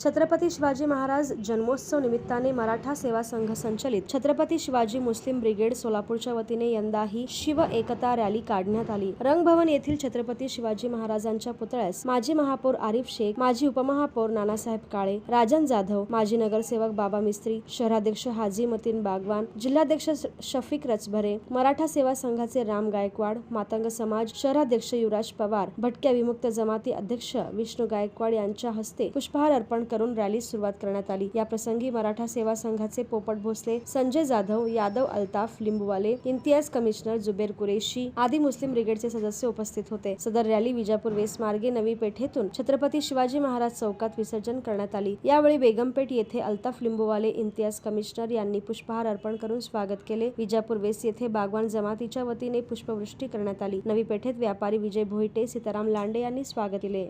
छत्रपती शिवाजी महाराज जन्मोत्सव निमित्ताने मराठा सेवा संघ संचलित. छत्रपती शिवाजी मुस्लिम ब्रिगेड सोलापूरच्या वतीने यंदाही शिव एकता रॅली काढण्यात आली. रंगभवन येथील छत्रपती शिवाजी महाराजांच्या पुतळ्यास माजी महापौर आरिफ शेख माजी उपमहापौर नानासाहेब काळे राजन जाधव माजी नगरसेवक बाबा मिस्त्री शहराध्यक्ष हाजी मतीन बागवान जिल्हाध्यक्ष श- शफिक रचभरे मराठा सेवा संघाचे राम गायकवाड मातंग समाज शहराध्यक्ष युवराज पवार भटक्या विमुक्त जमाती अध्यक्ष विष्णू गायकवाड यांच्या हस्ते पुष्पहार अर्पण करून रॅलीस सुरुवात करण्यात आली. या प्रसंगी मराठा सेवा संघाचे पोपट भोसले संजय जाधव यादव अल्ताफ लिंबूवाले इम्तियाज कमिशनर जुबेर कुरेशी आदी मुस्लिम ब्रिगेडचे सदस्य उपस्थित होते. सदर रॅली विजापूर वेस्ट मार्गे नवी पेठेतून छत्रपती शिवाजी महाराज चौकात विसर्जन करण्यात आली. यावेळी बेगमपेठ येथे अल्ताफ लिंबूवाले इम्तियाज कमिशनर यांनी पुष्पहार अर्पण करून स्वागत केले. विजापूर वेस्ट येथे बागवान जमातीच्या वतीने पुष्पवृष्टी करण्यात आली. नवी पेठेत व्यापारी विजय भोईटे सीताराम लांडे यांनी स्वागत केले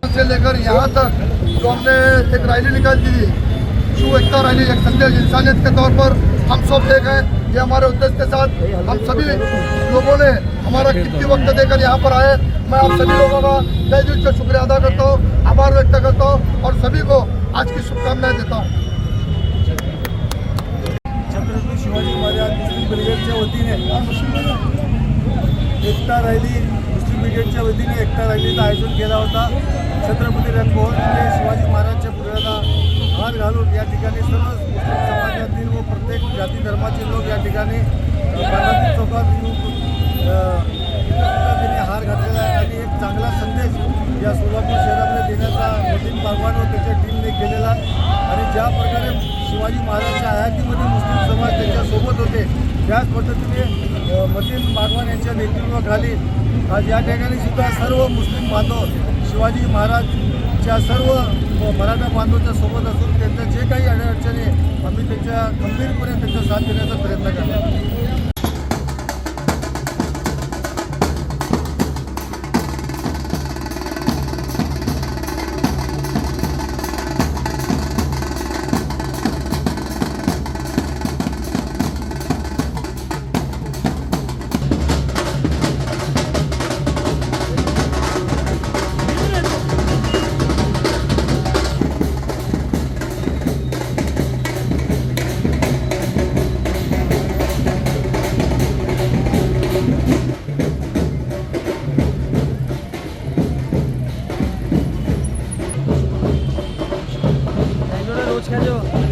रैली निकाल दी थी एकता रैली, एक संदेश इंसानियत के तौर पर हम सब एक हैं, ये हमारे उद्देश्य के साथ हम सभी लोगों ने हमारा कीमती वक्त देकर यहाँ पर आए मैं आप सभी लोगों का तय दिल से शुक्रिया अदा करता हूँ, आभार व्यक्त करता हूँ और सभी को आज की शुभकामनाएँ देता हूँ। छत्रपती शिवाजी महाराज मुस्लिम ब्रिगेडच्या वतीने एकता रॅली, मुस्लिम ब्रिगेडच्या वतीने एकता रॅलीचं आयोजन केला होता छत्रपती रंगभवन शिवाजी बालाजी चौकात येऊन त्यांनी हार घातलेला आहे आणि एक चांगला संदेश या सोलापूर शहरामध्ये देण्याचा नितीन बागवान व त्याच्या टीमने केलेला आणि ज्या प्रकारे शिवाजी महाराजच्या हयातीमध्ये मुस्लिम समाज त्यांच्यासोबत होते त्याच पद्धतीने अ, मतीन बागवान यांच्या नेतृत्वाखाली आज या ठिकाणी सुद्धा सर्व मुस्लिम बांधव शिवाजी महाराजच्या सर्व अ, मराठा बांधवांच्या सोबत असून त्यांच्या जे काही अडचणी आम्ही त्यांच्या गंभीरपणे त्यांचा साथ देण्याचा प्रयत्न करणार छः जो